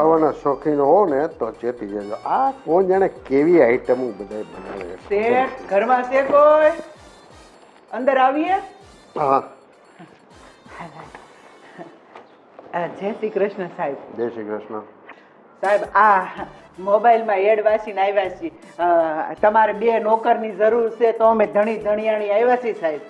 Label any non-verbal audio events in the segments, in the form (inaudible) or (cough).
ખાવાના શોખીન હો ને તો ચેતી જજો. આ કોણ જાણે કેવી આઈટમો બધા બનાવે છે. શેઠ ઘરમાં છે કોઈ? અંદર આવીએ? હા. જય શ્રી કૃષ્ણ સાહેબ. જય શ્રી કૃષ્ણ. સાહેબ આ મોબાઈલમાં એડ વાંચીને આવ્યા છીએ. તમારે બે નોકરની જરૂર છે તો અમે ધણી ધણિયાણી આવ્યા છીએ સાહેબ.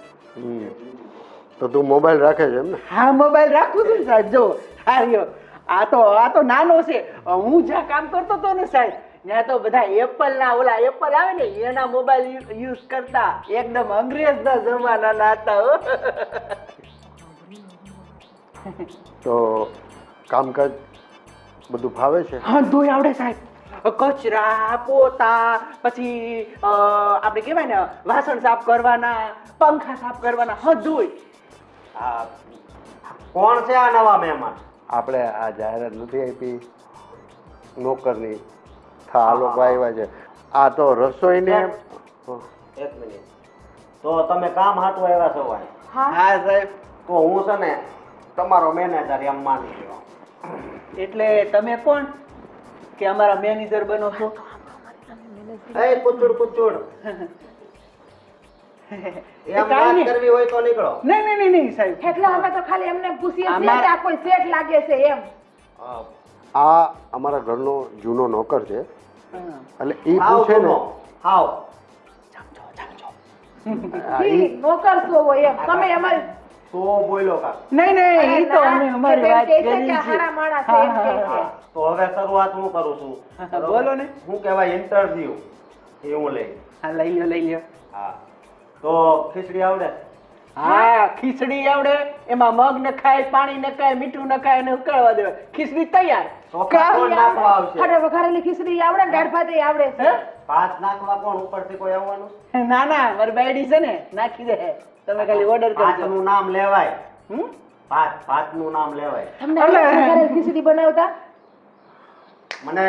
તો તું મોબાઈલ રાખે છે એમ ને હા મોબાઈલ રાખું છું સાહેબ. જો આ રહ્યો આ તો આ તો નાનો છે. હું જ્યાં કામ કરતો હતો ને સાહેબ ત્યાં તો બધા એપલ ના ઓલા એપલ આવે ને એના મોબાઈલ યુઝ કરતા એકદમ અંગ્રેજ ના જમાના હતા. તો કામકાજ બધું ફાવે છે? હા ધોઈ આવડે સાહેબ. કચરા પોતા પછી આપણે કહેવાય ને વાસણ સાફ કરવાના પંખા સાફ કરવાના હા કોણ છે આ નવા મહેમાન? આપણે આ જાહેરાત નથી આપી. નોકરની. થા આ લોકો આવ્યા છે. આ તો રસોઈને એક મિનિટ. તો તમે કામ હાટું આવ્યા છો ભાઈ? હા. સાહેબ. તો હું છે ને તમારો મેનેજર એમ માની લ્યો એટલે તમે કોણ? કે અમારા મેનેજર બનો છો? એ કુચુડ કુચુડ (laughs) એમ વાત કરવી હોય તો નીકળો. નહીં નહીં નહીં નહીં સાહેબ. એટલે અમે તો ખાલી એમને પૂછીએ છીએ કે આ કોઈ શેઠ લાગે છે એમ. આ અમારા ઘરનો જૂનો નોકર છે. એટલે એ પૂછે ને હાવ. નોકર છો હોય એમ. તમે અમારી તો બોલ્યો કા? નહીં નહીં એ તો અમે અમારી વાત કરી છે. તો હવે શરૂઆત હું કરું છું. હા, બોલો ને. શું કહેવાય ઇન્ટરવ્યુ એ હું લઈ. હા લઈ લ્યો લઈ લ્યો. હા. તો ખીચડી આવડે? હા ખીચડી આવડે. એમાં મગ નખાય પાણી નખાય મીઠું નખાય અને ઉકળવા દેવાય. ખીચડી તૈયાર. નાખવા આવશે. અરે વઘારેલી ખીચડી આવડે ને દાળ ભાત આવડે છે. ભાત નાખવા કોણ? ઉપરથી કોઈ આવવાનું? ના ના મારી છે ને નાખી દે. તમે ખાલી ઓર્ડર કરજો. નું નામ લેવાય. હમ? ભાતનું નામ લેવાય. તમને. ખીચડી બનાવતા? મને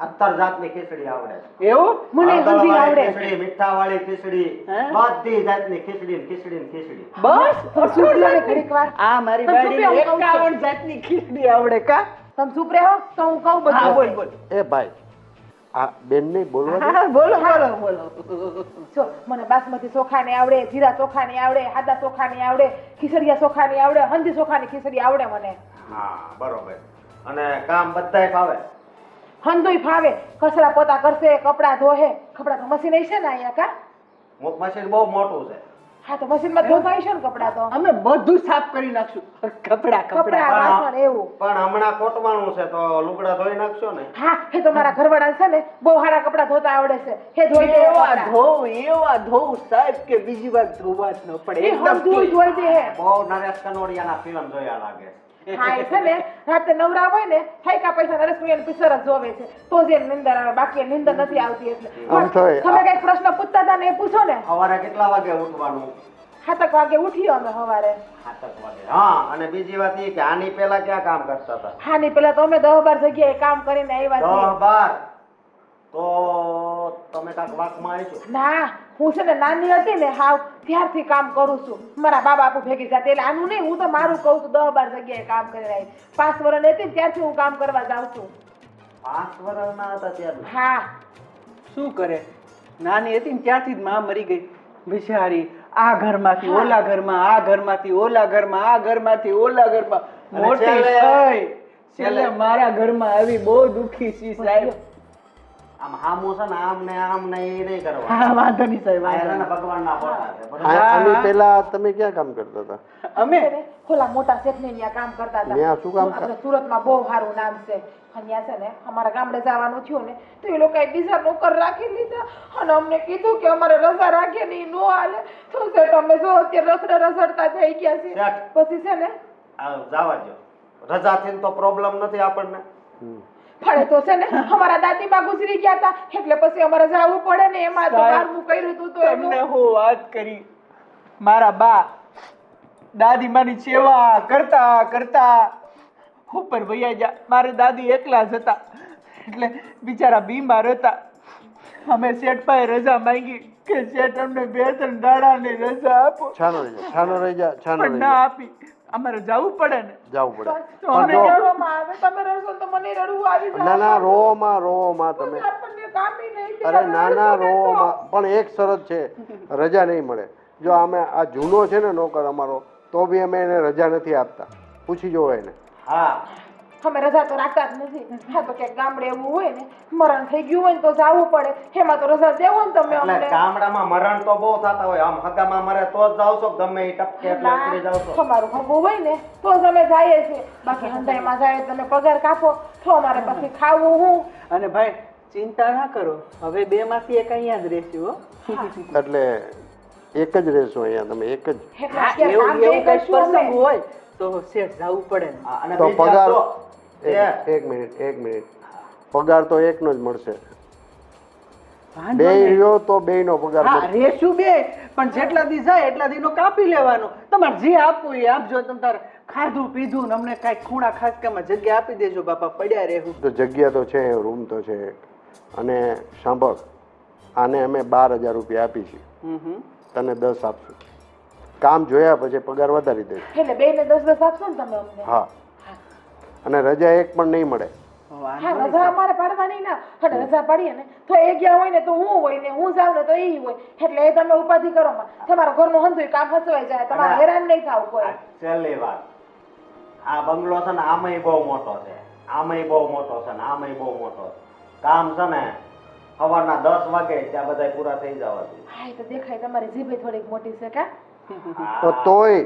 અત્તર જાતની ખીચડી આવડે છે. એવું? મને હળદરવાળી આવડે ખીચડી મીઠાવાળી ખીચડી બધી જાતની ખીચડી ખીચડી ખીચડી. બસ? ચૂપ ને ઘડીક વાર. આ મારી છું. એકાવન જાતની ખીચડી આવડે કા? તમ ચૂપ રહો તો હું કહું બધું. બોલ બોલ. એ ભાઈ આ બેન ને બોલવા દે. બોલો બોલો બોલો. જો મને બાસમતી ચોખાની આવડે જીરા ચોખાની આવડે આદા ચોખાની આવડે ખીચડિયા ચોખાની આવડે હંધી ચોખાની ખીચડી આવડે મને. હા બરોબર. અને કામ બધાય ફાવે. હંધુય ફાવે. કસરા પોતા કરશે કપડાં ધોહે. કપડાં તો મશીન હશે ને અહીંયા કા? મશીન બહુ મોટું છે. હા તો મશીનમાં ધોવાય છે ને કપડા તો? અમે બધું સાફ કરી નાખશું. કપડા કપડા. વાસણ એવું. પણ હમણાં કોટવાનું છે તો લુગડા ધોઈ નાખશો ને? હા એ તો મારા ઘરવાળા છે ને બહુ સારા કપડા ધોતા આવડે છે. હે ધોઈ દે એવા. ધોવું એવા ધોવું સાહેબ કે બીજી વાર ધોવા જ ન પડે. એકદમ ધોઈ ધોઈ દે. બહુ નરેશ કનોડિયાના ફિલ્મ જોયા લાગે હા એ છે ને રાતે નવરા હોય ને થાયકા પૈસા નરેશ પિક્ચર જ જોવે છે. તો જ એને નિંદર આવે બાકી એને નિંદર નથી આવતી એટલે. આમ થાય. તમે કઈ પ્રશ્ન પૂછતા હતા ને એ પૂછો ને? સવારે કેટલા વાગે ઉઠવાનું? સાતક વાગે ઉઠીએ અમે સવારે. સાતક વાગે હા અને બીજી વાત એ કે આની પહેલા ક્યાં કામ કરતા હતા? હા ની પેલા તો અમે દહ બાર જગ્યાએ કામ કરીને આવ્યા છીએ. બાર? તો તમે કાક વાકમાં આવીશું? ના હું છે ને નાની હતી ને હાવ ત્યારથી કામ કરું છું. મારા બા બાપુ ભેગી જાતે. એટલે આનું નહીં હું તો મારું કહું છું દહ બાર જગ્યાએ કામ કરી રહી. પાંચ વર્ષ હતી ત્યારથી હું કામ કરવા જાઉં છું. પાંચ વર્ષના હતા ત્યારે હા. શું કરે? નાની હતી ને ત્યારથી જ માં મરી ગઈ. બિચારી આ ઘરમાંથી ઓલા ઘરમાં આ ઘરમાંથી ઓલા ઘરમાં આ ઘરમાંથી ઓલા ઘરમાં. મોટી છેલ્લે- થઈ. છેલ્લે- મારા ઘરમાં આવી બહુ દુખી છી સાહેબ. આમ હામું છે ને આમ ને આમ ને એ નહીં કરવા. હા વાંધો નહીં સાહેબ વાંધો આયરાના ભગવાનના ફોટા છે. બરોબર? આ- આની પહેલા તમે ક્યાં કામ કરતા હતા? અમે? છે ને, મોટા શેઠને ત્યાં કામ કરતા હતા. ત્યાં શું કામ? આપણે સુરતમાં બહુ સારું નામ છે. અને ત્યાં છે ને અમારા ગામડે જવાનું થયું ને તો એ લોકોએ બીજા નોકર રાખી લીધા. અને અમને કીધું કે અમારે રજા રાખીએ ને ઈ નો હાલે. તો શેઠ અમે જો અત્યારે રખડે રસડતા થઈ ગયા છે શેઠ. પછી છે ને? આ જવા દો રજાથી તો પ્રોબ્લેમ નથી આપણને. હમ. ફળે તો છે ને અમારા દાદીમાં ગુજરી ગયા હતા. એટલે પછી અમારે જવું પડે ને એમાં તો બારમું કર્યું હતું તો એમને હું વાત કરી. મારા બા દાદી માની સેવા કરતા કરતા ઉપર વૈયા જા મારે દાદી એકલા જ હતા. એટલે બિચારા બીમાર હતા. અમે શેઠ પાસે રજા માંગી કે શેઠ અમને બે ત્રણ દાડા ને રજા આપો. છાનો રહી જા છાનો રહી જા છાનો રહી ના આપી. અમારે જવું પડે ને. જવું પડે. પણ અમે આવે તમે રડશો તો મને રડવું આવી જાય. ના ના રોવામાં રોવામાં તમે આપણને કામ ય નહીં કે અરે ના ના. રોમાં. પણ એક શરત છે રજા નહીં મળે. જો અમે આ જૂનો છે ને નોકર અમારો તો બી અમે એને રજા નથી આપતા. પૂછી જોવો એને. હા. અમે રજા તો રાખતા જ નથી. હા તો કે ગામડે એવું હોય ને મરણ થઈ ગયું હોય ને તો જવું પડે. એમાં તો રજા દેવો ને તમે અમને. ગામડામાં મરણ તો બહુ થતા હોય. આમ હગામાં મરે તો જ જાવ છો ગમે એ ટપકે એટલે ઉતરી જાવ છો? તમારું ભગવું હોય ને તો જ અમે જઈએ છીએ. બાકી હંધાઈમાં જાય તમે પગાર કાપો તો અમારે પછી ખાવું હું. અને ભાઈ ચિંતા ના કરો. હવે બે માંથી એક અહીંયા જ રહેશું હો. એટલે એક જ રહેશો અહીંયા તમે એક જ. એવું એવું કઈ પ્રસંગ હોય તો શેઠ જવું પડે અને તો પગાર તો, એક એક મિનિટ એક મિનિટ. પગાર તો એકનો જ મળશે. બે રહ્યો તો બેયનો પગાર હા મળશે. રેશું બે પણ જેટલા દી જાય એટલા દીનો કાપી લેવાનો. તમારે જે આપવું એ આપજો તમે તારે ખાધું પીધું ને અમને કાંઈ ખૂણા ખાસકામાં જગ્યા આપી દેજો બાપા પડ્યા રહેવું. તો જગ્યા તો છે રૂમ તો છે. અને સાંભળ આને અમે બાર હજાર રૂપિયા આપી છીએ હમ હમ. તને દસ આપશું. કામ જોયા પછી પગાર વધારી દઈશું. એટલે બે ને દસ દસ આપશો ને તમે અમને? હા. અને રજા એક પણ નહીં મળે. હા રજા અમારે પાડવાની ના. અને રજા પાડીએ ને. તો એ ગયા હોય ને તો હું હોય ને હું જાઉં ને તો એ હોય. એટલે એ તમે ઉપાધિ કરો માં. તમારા ઘરનું હંધુય કામ ફસવાઈ જાય. તમારે હેરાન નહીં થાવ કોઈ. છેલ્લી વાત. આ બંગલો છે ને આમાંય બહુ મોટો છે. આમાંય બહુ મોટો છે ને આમાંય બહુ મોટો છે. કામ છે ને સવારના દસ વાગે ત્યાં બધા પૂરા થઈ જવા હા તો દેખાય તમારી જીભે થોડીક મોટી છે કા? તો તોય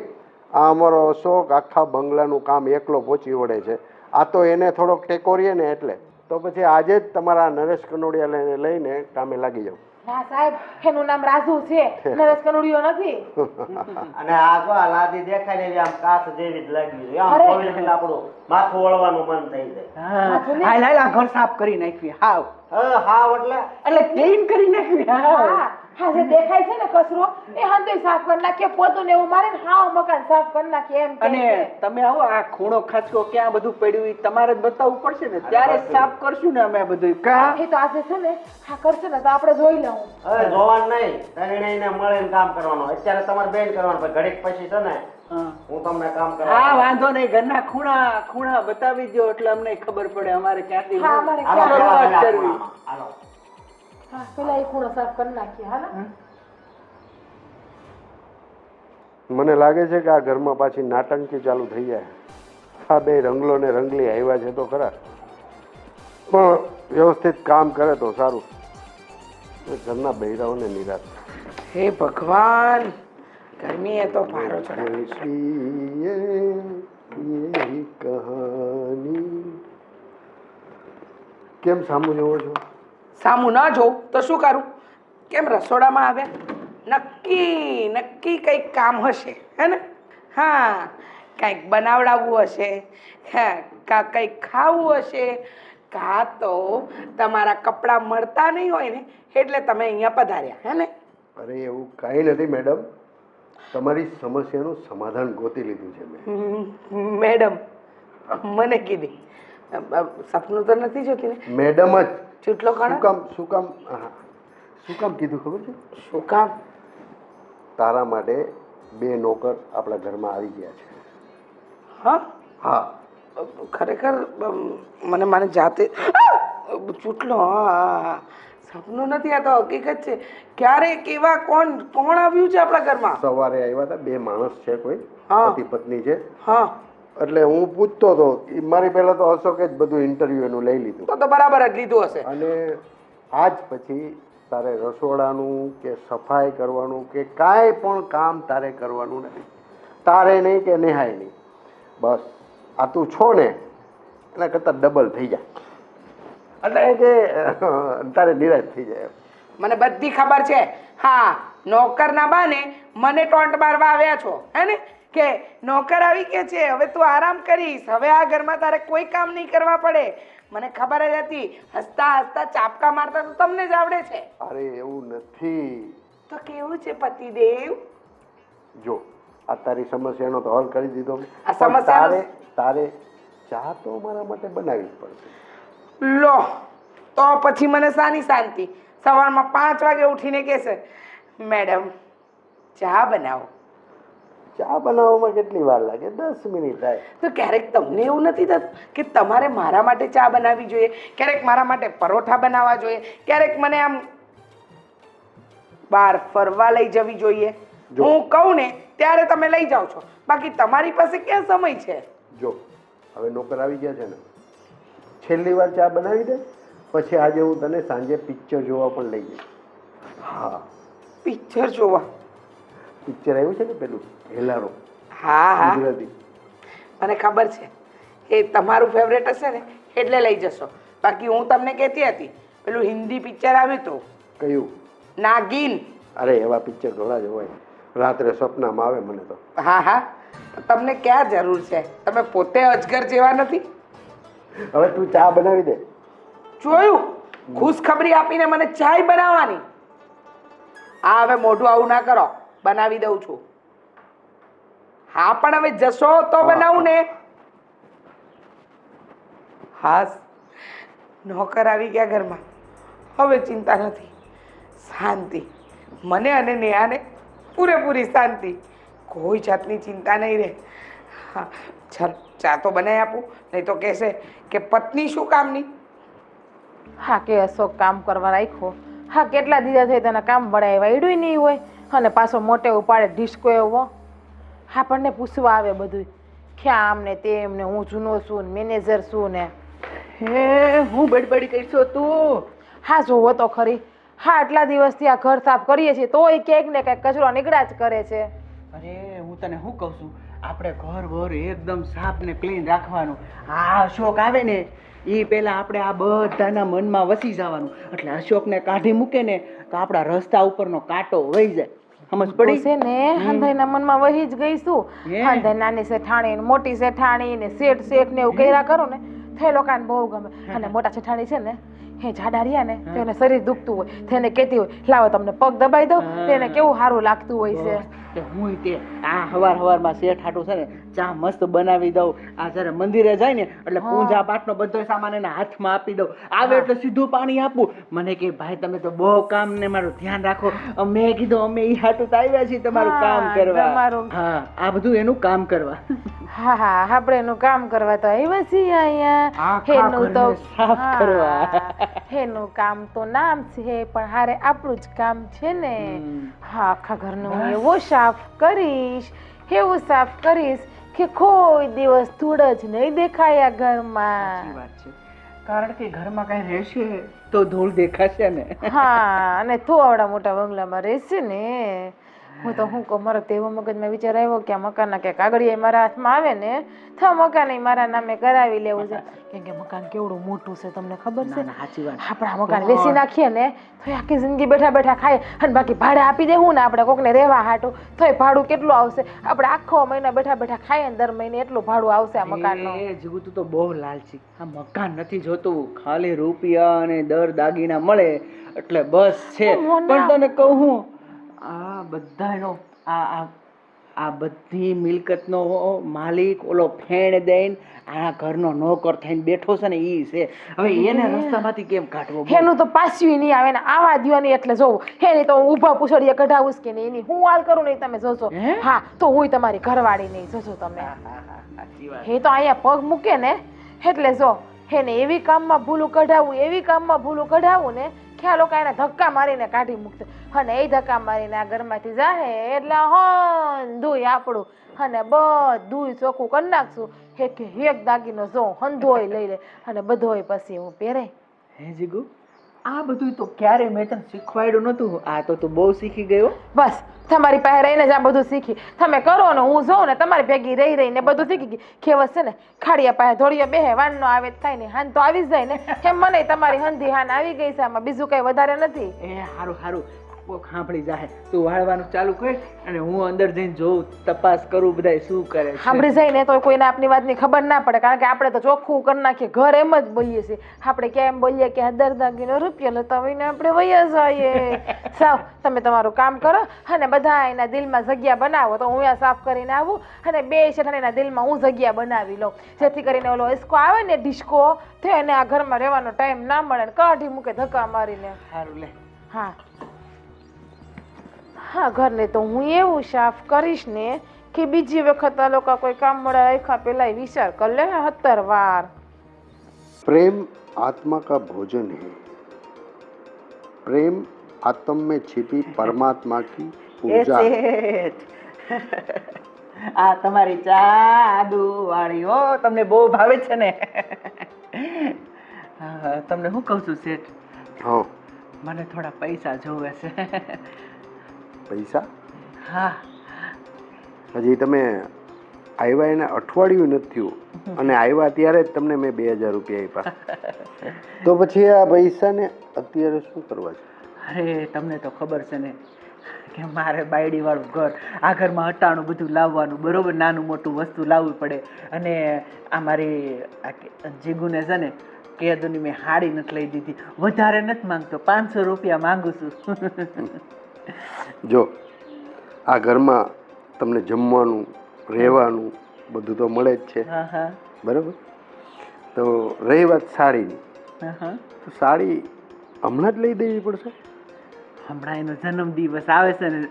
આ અમારો અશોક આખા બંગલાનું કામ એકલો પહોંચી વળે છે. આ તો એને થોડોક ટેકો રહીએ ને એટલે. તો પછી આજે જ તમારા નરેશ કનોડિયા લઈને લઈને કામે લાગી જાવ ના સાહેબ એનું નામ રાજુ છે. નરેશ કનુડિયો નથી. (laughs) અને આ જો આ લાદી દેખાય ને એવી આમ કાચ જેવી જ લાગી છે આમ. એટલે આપણું માથું વળવાનું મન થઈ જાય. હા. હાલ હાલ ઘર સાફ કરી નાખવી હાવ. હા હાવ એટલે. એટલે ક્લીન કરી નાખવી હા. હા જે દેખાય છે ને કચરો એ હંદે સાફ કરી નાખીએ પોતું ને એવું મારે ને હાવ મકાન સાફ કરી નાખીએ એમ અને તમે આવો આ ખૂણો ખાચકો ક્યાં બધું પડ્યું તમારે જ બતાવવું પડશે ને. ત્યારે સાફ કરશું ને અમે બધું કા એ તો આજે છે ને હા કરશે ને તો આપણે જોઈ લઉં. હવે જોવાનું નહીં ત્રણેયને મળીને કામ કરવાનું. અત્યારે તમારે બેન કરવાનું પણ ઘડીક પછી છે ને હું. તમને કામ હા વાંધો નહીં ઘરના ખૂણા ખૂણા બતાવી દો એટલે અમને ખબર પડે અમારે ક્યાંથી હા, અમારે હાલો, શરૂઆત કરવી. હાલો. મને લાગે છે કે આ ઘરમાં પાછી નાટંકી ચાલુ થઈ જાય. આ બે રંગલો ને રંગલી આવ્યા છે તો ખરા. પણ વ્યવસ્થિત કામ કરે તો સારું. ઘરના બૈરાઓને નિરાશ. હે ભગવાન ગરમી એ તો ભારો કહાની. કેમ સામું જોવો છો? સામું ન જોઉં તો શું કરું? કેમ રસોડામાં આવ્યા? નક્કી નક્કી કંઈક કામ હશે હે ને? હા કંઈક બનાવડાવવું હશે હા કા કંઈક ખાવું હશે કાં તો તમારા કપડાં મળતા નહીં હોય ને એટલે તમે અહીંયા પધાર્યા હે ને? અરે એવું કાંઈ નથી મેડમ. તમારી સમસ્યાનું સમાધાન ગોતી લીધું છે મેં. મેડમ મને કીધી. સપનું તો નથી જોતી ને? મેડમ જ. ચૂંટલો શું કણ કામ શું કામ શું કામ કીધું ખબર છે? શું કામ? તારા માટે બે નોકર આપણા ઘરમાં આવી ગયા છે. હા? હા. ખરેખર મને મને જાતે ચૂંટલો હા. સપનું નથી આ તો હકીકત છે. ક્યારે કેવા કોણ કોણ આવ્યું છે આપણા ઘરમાં? સવારે આવ્યા હતા બે માણસ છે કોઈ. પતિ પત્ની છે. હા. એટલે હું પૂછતો હતો ઈ મારી પહેલા તો અશોકે જ બધું ઇન્ટરવ્યુ એનું લઈ લીધું. તો તો બરાબર જ લીધું હશે. અને આજ પછી તારે રસોડાનું કે સફાઈ કરવાનું કે કાંઈ પણ કામ તારે કરવાનું નથી. તારે નહીં કે નેહાય નહીં. બસ આ તું છો ને એના કરતાં ડબલ થઈ જાય એટલે કે તારે નિરાશ થઈ જાય મને બધી ખબર છે. હા નોકરના બાને મને ટોન્ટ મારવા આવ્યા છો હે ને? કે નોકર આવી કે છે હવે તું આરામ કરીશ હવે આ ઘરમાં તારે કોઈ કામ નહીં કરવા પડે. મને ખબર જ હતી હસતા હસતા ચાપકા મારતા તો તમને જ આવડે છે. અરે એવું નથી. તો કેવું છે પતિદેવ? જો આ તારી સમસ્યાનો તો હલ કરી દીધો આ સમસ્યા તારે તારે ચા તો મારા માટે બનાવવી જ પડશે. લો તો પછી મને સાની શાંતિ. સવારમાં પાંચ વાગે ઉઠીને કહેશે મેડમ ચા બનાવો. ચા બનાવવામાં કેટલી વાર લાગે? દસ મિનિટ થાય. તો ક્યારેક તમને એવું નથી થતું કે તમારે મારા માટે ચા બનાવવી જોઈએ? ક્યારેક મારા માટે પરોઠા બનાવવા જોઈએ? ક્યારેક મને આમ બહાર ફરવા લઈ જવી જોઈએ. હું કહું ને ત્યારે તમે લઈ જાઓ છો. બાકી તમારી પાસે ક્યાં સમય છે? જો હવે નોકર આવી ગયા છે ને. છેલ્લી વાર ચા બનાવી દે પછી આજે હું તને સાંજે પિક્ચર જોવા પણ લઈ જઈશ. હા. પિક્ચર જોવા? પિક્ચર આવ્યું છે ને પેલું? હેલારો. હા હા. ગુજરાતી. મને ખબર છે. એ તમારું ફેવરેટ હશે ને એટલે લઈ જશો. બાકી હું તમને કહેતી હતી પેલું હિન્દી પિક્ચર આવ્યું હતું. કયું? નાગીન. અરે એવા પિક્ચર ઘણા જ હોય. રાત્રે સ્વપ્નમાં આવે મને તો. હા હા. તમને ક્યાં જરૂર છે? તમે પોતે અજગર જેવા નથી? હવે તું ચા બનાવી દે. જોયું? ખુશખબરી આપીને મને ચાય બનાવવાની. આ હવે મોઢું આવું ના કરો. બનાવી દઉં છું. હા પણ હવે જશો તો બનાવું ને. હા. નોકર આવી ગયા ઘરમાં. હવે ચિંતા નથી. શાંતિ. મને અને નેહાને પૂરેપૂરી શાંતિ. કોઈ જાતની ચિંતા નહીં રહે. હા ચાલ ચા તો બનાવી આપું. નહીં તો કહેશે કે પત્ની શું કામની? હા કે અશોક કામ કરવા રાખ્યો. હા કેટલા દીધા થઈ તને કામ વળાય વાયડું નહીં હોય. અને પાછો મોટે ઉપાડે ડિસ્કો એવો. આપણને પૂછવા આવે બધું ક્યાં આમ ને તેમ ને હું જૂનો છું ને મેનેજર છું ને? હે હું બડબડી કરશો તું? હા જોવો તો ખરી. હા આટલા દિવસથી આ ઘર સાફ કરીએ છીએ તોય ક્યાંક ને ક્યાંક કચરો નીકળ્યા જ કરે છે. અરે હું તને શું કહું છું? આપણે ઘર વર એકદમ સાફ ને ક્લીન રાખવાનું. આ અશોક આવે ને એ પહેલાં આપણે આ બધાના મનમાં વસી જવાનું. એટલે અશોકને કાઢી મૂકે ને તો આપણા રસ્તા ઉપરનો કાંટો વહી જાય. સમજ પડી? છે ને હંધાઈના મનમાં વહી જ ગઈ છું. હે? હંધાઈ નાની શેઠાણી ને મોટી શેઠાણી ને શેઠ શેઠ ને એવું કર્યા કરો ને એ લોકોને બહુ ગમે. અને મોટા શેઠાણી છે ને એ જાડા રહ્યા ને તેને શરીર દુખતું હોય તેને કહેતી હોય લાવો તમને પગ દબાઈ દો તો એને કેવું સારું લાગતું હોય છે. કે હું તે આ હવાર હવારમાં શેઠ હાટું છે ને ચા મસ્ત બનાવી દઉં. આ જ્યારે મંદિરે જાય ને એટલે પૂજા પાઠનો બધો સામાન એના હાથમાં આપી દઉં. આવે એટલે સીધું પાણી આપું. મને કે ભાઈ તમે તો બહુ કામ ને મારું ધ્યાન રાખો. મેં કીધું અમે એ હાટું આવ્યા છીએ તમારું કામ કરવા. હા આ બધું એનું કામ કરવા. હા હા આપણે એનું કામ કરવા તો આવ્યા છીએ અહીંયા. હેનું તો સાફ કરવા. હેનું કામ તો નામ છે પણ હારે આપણું જ કામ છે ને. હા આખા ઘરનું એવો સાફ કરીશ એવું સાફ કરીશ કે કોઈ દિવસ ધૂળ જ નહીં દેખાય આ ઘરમાં. વાત છે. કારણ કે ઘરમાં કઈ રહેશે તો ધૂળ દેખાશે ને. હા અને તો આવડા મોટા બંગલામાં રહેશે ને. હું તો હું કહું મારો તેવો મગજમાં વિચાર આવ્યો કે આ મકાનના કે કાગળિયા મારા હાથમાં આવે ને તો મકાન મારા નામે કરાવી લેવું છે. કેમ કે મકાન કેવડું મોટું છે તમને ખબર છે? સાચી વાત. આપણે મકાન વેચી નાખીએ ને તો આખી જિંદગી બેઠા બેઠા ખાય અને બાકી ભાડે આપી દેવું ને આપણે કોકને રહેવા હાટું. તોય ભાડું કેટલું આવશે? આપણે આખો મહિના બેઠા બેઠા ખાઈએ દર મહિને એટલું ભાડું આવશે આ મકાનનું. એ જીગુ તો બહુ લાલચી. આ મકાન નથી જોતું. ખાલી રૂપિયા અને દર દાગીના મળે. એટલે બસ છે. પણ તને કહું આ બધાનો આ આ આ બધી મિલકતનો માલિક ઓલો ફેણ દઈને આ ઘરનો નોકર થઈને બેઠો છે ને ઈ છે. હવે એને રસ્તામાંથી કેમ કાઢવો એનું તો પાછું નહીં આવે ને આવા દ્યો નહીં એટલે જોવું નહીં તો હું ઊભા પૂછડીએ કઢાવું કે નહીં એની હું હાલ કરું નહીં તમે જોશો હા? તો હું તમારી ઘરવાળી નહીં જોશો તમે. હા, હા, હા, તો અહીંયા પગ મૂકે ને એટલે જો હે ને એવી કામમાં ભૂલું કઢાવું એવી કામમાં ભૂલું કઢાવું ને કે લોકો એને ધક્કા મારીને કાઢી મૂકશે. અને એ ધક્કા મારીને આ ઘરમાંથી જાહે એટલે હંધુય આપણું. અને બધું ચોખ્ખું કરી નાખશું. એક એક દાગીનો જો હંધોય લઈ લે. અને બધોય પછી હું પહેરે હે જીગુ? આ બધું તો ક્યારે મેં તને શીખવાડ્યું નતું આ તો તું બહુ શીખી ગયો. બસ તમારી પાસે રહીને જ આ બધું શીખી. તમે કરો ને હું જોઉં ને તમારી ભેગી રહી રહીને બધું શીખી ગઈ. ખેવસ છે ને ખાડિયા પાસે ધોળિયા બેહે વાનનો આવે થાય ને હાન તો આવી જ જાય ને. એમ મને તમારી હંધી હાન આવી ગઈ છે આમાં બીજું કઈ વધારે નથી? એ સારું હારું. કોક સાંભળી જાહે. તું વાળવાનું ચાલુ કર અને હું અંદર જઈને જોઉં તપાસ કરું બધાય શું કરે છે. સાંભળી જાય ને તો કોઈને આપની વાતની ખબર ના પડે કારણ કે આપણે તો ચોખ્ખું કરી નાખીએ ઘર એમ જ બોલીએ છીએ. આપણે ક્યાં એમ બોલીએ કે દર દાગીનો રૂપિયો લેતા હોય ને આપણે વયા જઈએ. સાવ તમે તમારું કામ કરો અને બધા એના દિલમાં જગ્યા બનાવો. તો હું અહીંયા સાફ કરીને આવું અને બે એના દિલમાં હું જગ્યા બનાવી લઉં. જેથી કરીને ઓલો હિસકો આવે ને ડિસ્કો તો અને આ ઘરમાં રહેવાનો ટાઈમ ના મળે ને કાઢી મૂકે ધક્કા મારીને. સારું લે. હા. હા ઘરને તો હું એવું સાફ કરીશ ને કે બીજી વખત આ લોકો કોઈ કામ મળે આખા પેલા વિચાર કર લે હતર વાર प्रेम आत्मा का भोजन है प्रेम आत्म में छिपी परमात्मा की એ पूजा है। શેઠ આ તમારી ચા આદુ વાળી હો તમને બહુ ભાવે છે ને હા, તમને હું કહું છું શેઠ હા મને થોડા પૈસા જોવે છે પૈસા? હા. હજી તમે આવ્યા એને અઠવાડિયું નથી થયું. અને આવ્યા ત્યારે જ તમને મેં બે હજાર રૂપિયા આપ્યા. (laughs) તો પછી આ પૈસાને અત્યારે શું કરવા છે? અરે તમને તો ખબર છે ને કે મારે બાયડી વાળું ઘર આ ઘરમાં હટાણું બધું લાવવાનું બરોબર? નાનું મોટું વસ્તુ લાવવું પડે. અને આ મારી જીગુને છે ને કેદુની મેં હાડી નથી લઈ દીધી. વધારે નથી માંગતો. પાંચસો રૂપિયા માંગુ છું. (laughs) જો આ ઘરમાં તમને જમવાનું રહેવાનું બધું તો મળે જ છે. હા હા. બરાબર? તો રહી વાત સાડીની તો સાડી હમણાં જ લઈ દેવી પડશે? હમણાં એનો જન્મ દિવસ આવે છે ને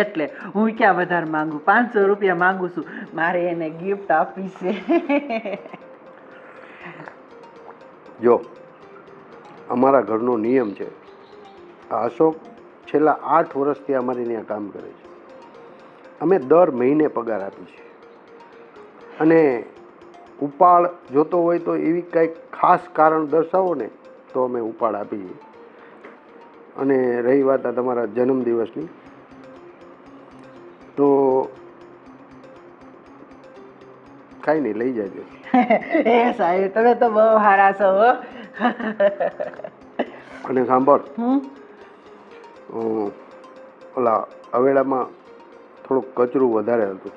એટલે હું ક્યાં વધારે માંગુ? પાંચસો રૂપિયા માંગુ છું. મારે એને ગિફ્ટ આપી છે. જો અમારા ઘરનો નિયમ છે આ અશોક છેલ્લા આઠ વર્ષથી અમારી ત્યાં કામ કરે છે. અમે દર મહિને પગાર આપી છે અને ઉપાડ જોતો હોય તો એવી કંઈક ખાસ કારણ દર્શાવો ને તો અમે ઉપાડ આપીએ અને રહી વાત આ તમારા જન્મદિવસની. તો કાંઈ નહીં લઈ જાજો. (laughs) એ સાહેબ તમે તો બહુ સારા છો અને સાંભળ. ઓલા અવેડામાં થોડુંક કચરું વધારે હતું.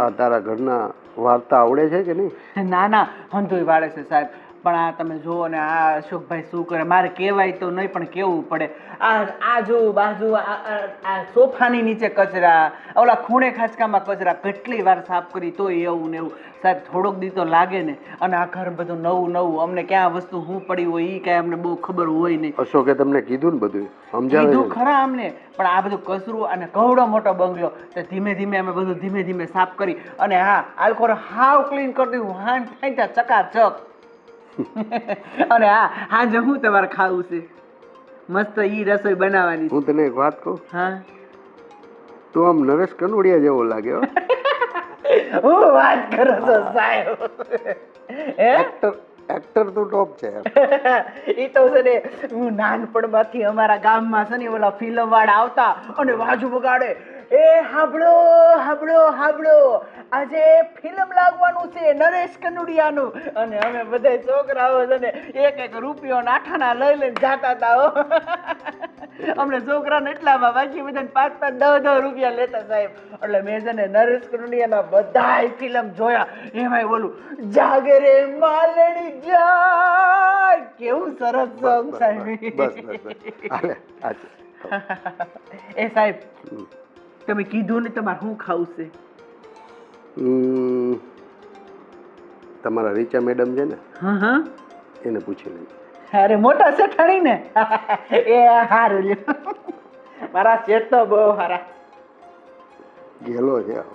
આ તારા ઘરના વાર્તા આવડે છે કે નહીં? ના ના હંધુય વાળે છે સાહેબ. પણ આ તમે જુઓ ને આ અશોકભાઈ શું કરે? મારે કહેવાય તો નહીં પણ કેવું પડે? આ આ જો બાજુ આ સોફાની નીચે કચરા ઓલા ખૂણે ખાચકામાં કચરા કેટલી વાર સાફ કરી તો એવું ને એવું. સાહેબ થોડોક દી તો લાગે ને અને આ ઘર બધું નવું નવું અમને ક્યાં વસ્તુ શું પડી હોય એ કાંઈ અમને બહુ ખબર હોય નહીં. અશોકે તમને કીધું ને બધું સમજાવે કીધું ખરા અમને પણ આ બધું કચરું અને કવડો મોટો બંગલો તે ધીમે ધીમે અમે બધું ધીમે ધીમે સાફ કરી અને હા આલકોર હાવ ક્લીન કરી દીધું હાન થાય ચકાચક. અને હા આજે હું તમારે ખાવું છે? મસ્ત ઈ રસોઈ બનાવવાની હું તને એક વાત કહું? હા. તું આમ નરેશ કનોડિયા જેવો લાગ્યો (laughs) હું. વાત કરો છો સાહેબ. એક્ટર એક્ટર તો ટોપ છે એ (laughs) તો છે ને હું નાનપણમાંથી અમારા ગામમાં છે ને ઓલા ફિલ્મ વાળા આવતા અને વાજુ બગાડે એ હાબળો હાબળો હાબળો આજે ફિલ્મ લાગવાનું છે નરેશ કનુડિયાનું. અને અમે બધા છોકરાઓ છે ને એક એક રૂપિયો નાઠાના લઈ લઈને જાતા હતા હો. અમને છોકરાને એટલામાં બાકી બધાને પાંચ પાંચ દસ દસ રૂપિયા લેતા સાહેબ. એટલે મેં છે ને નરેશ કનુડિયાના બધાય ફિલ્મ જોયા. એમાં બોલું જાગરે માલણી જા કેવું સરસ સોંગ સાહેબ બસ બસ બસ. (laughs) એ સાહેબ તમે કીધું ને તમારે શું ખાવું છે? હમ, તમારા રીચા મેડમ છે ને હા હા. એને પૂછી લઈ અરે મોટા શેઠાણી ને? એ હારું લ્યો. મારા શેઠ તો બહુ સારા ગેલો છે. આવો.